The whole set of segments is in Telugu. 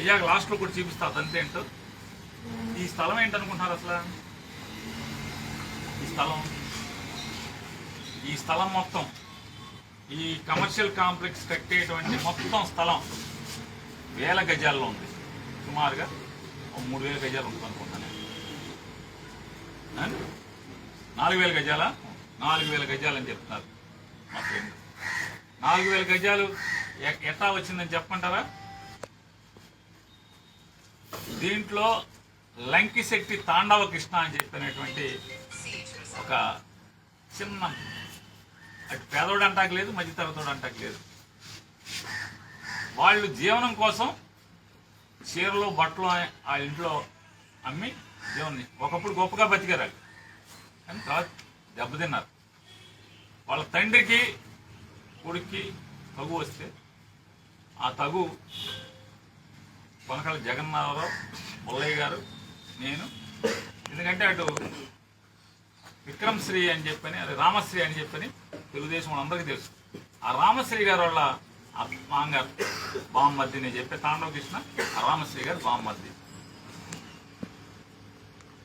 అయ్యాక లాస్ట్లో కూడా చూపిస్తా అదంతే ఏంటో ఈ స్థలం ఏంటనుకుంటున్నారు అసలు? ఈ స్థలం? ఈ స్థలం మొత్తం ఈ కమర్షియల్ కాంప్లెక్స్ కట్టేటువంటి మొత్తం స్థలం వేల గజాల్లో ఉంది. సుమారుగా ఒక మూడు వేల గజాలు ఉంటుంది అనుకుంటాను నాలుగు వేల గజాల? నాలుగు వేల గజాలు అని చెప్తున్నారు. మా ఫ్రెండ్ నాలుగు వేల గజాలు ఎట్లా వచ్చిందని చెప్పమంటారా? దీంట్లో లంకిశెట్టి తాండవ కృష్ణ అని చెప్పినటువంటి ఒక చిన్న అటు పేదోడు అంటాక లేదు మధ్యతరగతోడు అంటాక లేదు. వాళ్ళు జీవనం కోసం చీరలు బట్టలు ఆ- ఇంట్లో అమ్మి జీవనం ఒకప్పుడు గొప్పగా బతికారు కానీ తర్వాత దెబ్బతిన్నారు వాళ్ళ తండ్రికి కొడుక్కి తగు వస్తే ఆ తగు కొనకాల జగన్నాథరావు ముల్లయ్య గారు నేను. ఎందుకంటే అటు విక్రమ్ శ్రీ అని చెప్పని అది రామశ్రీ అని చెప్పని తెలుగుదేశం అందరికీ తెలుసు. ఆ రామశ్రీ గారు వాళ్ళ ఆ మాంగారు బామ్మద్ది నేను చెప్పే తాండవ కృష్ణ ఆ రామశ్రీ గారు బామ్మద్ది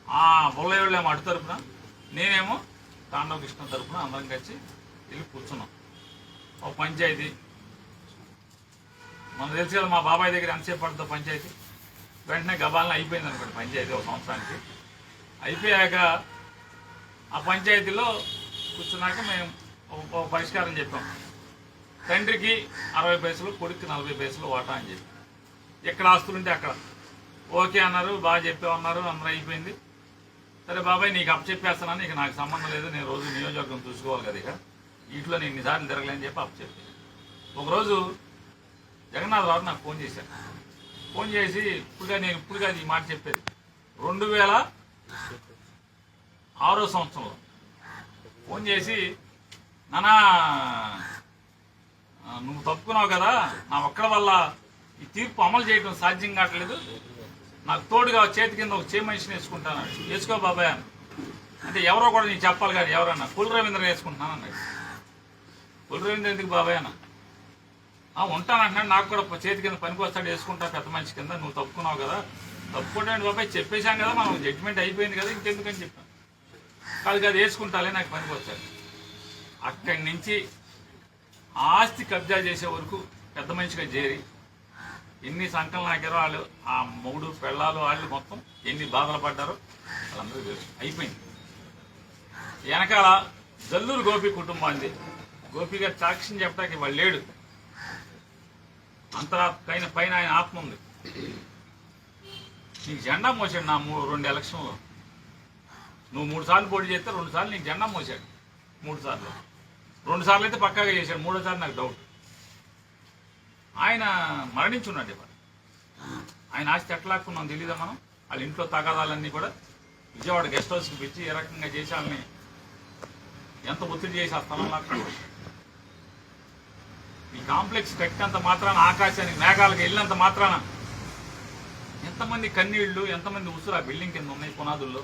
ఆ బొల్లయ్య వాళ్ళేమో అటు తరపున నేనేమో తాండవ కృష్ణ తరపున అందరం కలిసి వెళ్ళి కూర్చున్నాం. ఒక పంచాయతీ మనం తెలిసి మా బాబాయ్ దగ్గర ఎంతసేపు పడుతుందో పంచాయతీ. వెంటనే గబాలన అయిపోయింది అనుకోండి పంచాయతీ ఒక సంవత్సరానికి. అయిపోయాక ఆ పంచాయతీలో కూర్చున్నాక మేము ఒక- పరిష్కారం చెప్పాం. తండ్రికి అరవై పైసలు కొడుక్కి నలభై పైసలు వాటా అని చెప్పి. ఎక్కడ ఆస్తులుంటే అక్కడ. ఓకే అన్నారు బాగా చెప్పామన్నారు అందరూ అయిపోయింది. సరే బాబాయ్ నీకు అప్ చెప్పేస్తున్నాను ఇక నాకు సంబంధం లేదు నేను రోజు నియోజకవర్గం చూసుకోవాలి కదా ఇక. ఇంట్లో నేను నిజాన్ని తిరగలేని చెప్పి అప్ ఒకరోజు జగన్నాథ్ జగన్నాథరావు నాకు ఫోన్ చేశాను ఫోన్ చేసి ఇప్పుడుగా నేను ఇప్పుడుగా ఈ మాట చెప్పేది. రెండు వేల ఆరో సంవత్సరంలో ఫోన్ చేసి నానా నువ్వు తప్పుకున్నావు కదా నా ఒక్కడ వల్ల ఈ తీర్పు అమలు చేయడం సాధ్యం కావట్లేదు. నాకు తోడుగా చేతి కింద ఒక చే మనిషిని వేసుకుంటాను వేసుకో బాబాయ్ అన్న. అంటే ఎవరో కూడా నేను చెప్పాలి కానీ ఎవరన్నా. కుల రవీంద్ర వేసుకుంటున్నాను అన్నాడు. కుల రవీంద్ర ఎందుకు బాబాయ్ అన్న? ఉంటానంటున్నాడు. నాకు కూడా చేతి కింద పనికి వస్తాడు వేసుకుంటా పెద్ద మనిషి కింద. నువ్వు తప్పుకున్నావు కదా. తప్పుకుంటే బాబాయ్ చెప్పేశాను కదా మనం జడ్జిమెంట్ అయిపోయింది కదా ఇంకెందుకని చెప్పాను కాదు కాదు వేసుకుంటాలే నాకు పనికి వచ్చాడు అక్కడి నుంచి ఆస్తి కబ్జా చేసే వరకు పెద్ద మనిషిగా చేరి ఎన్ని సంకలు నాకారో వాళ్ళు ఆ మొగుడు పెళ్ళాలు వాళ్ళు మొత్తం ఎన్ని బాధలు పడ్డారో వాళ్ళందరూ తెలుసు. అయిపోయింది. వెనకాల జల్లూరు గోపి కుటుంబాన్ని గోపి గారు సాక్ష్యం చెప్పడానికి వాళ్ళు లేడు. అంతరా పైన పైన ఆయన ఆత్మ ఉంది. నీకు జెండా మోసాడు నా మూ రెండు ఎలక్షన్లో. నువ్వు మూడు సార్లు పోటీ చేస్తే రెండు సార్లు నీకు జెండా మోసాడు. మూడు సార్లు. రెండు సార్లు అయితే పక్కాగా చేశాడు. మూడోసారి నాకు డౌట్ ఆయన మరణించున్నాడు ఇవాళ. ఆయన ఆస్తి ఎట్లాక్కున్నాం తెలియదా తెలీదా మనం? వాళ్ళ ఇంట్లో తగాదాలన్నీ కూడా విజయవాడ గెస్ట్ హౌస్కి పిలిచి ఏ రకంగా చేసి వాళ్ళని ఎంత ఒత్తిడి చేసి ఆ స్థలం ఈ కాంప్లెక్స్ కట్టినంత మాత్రాన ఆకాశానికి మేఘాలకు వెళ్ళినంత మాత్రాన ఎంతమంది కన్నీళ్ళు ఎంతమంది ఉసురు ఆ బిల్డింగ్ కింద ఉన్నాయి పునాదుల్లో?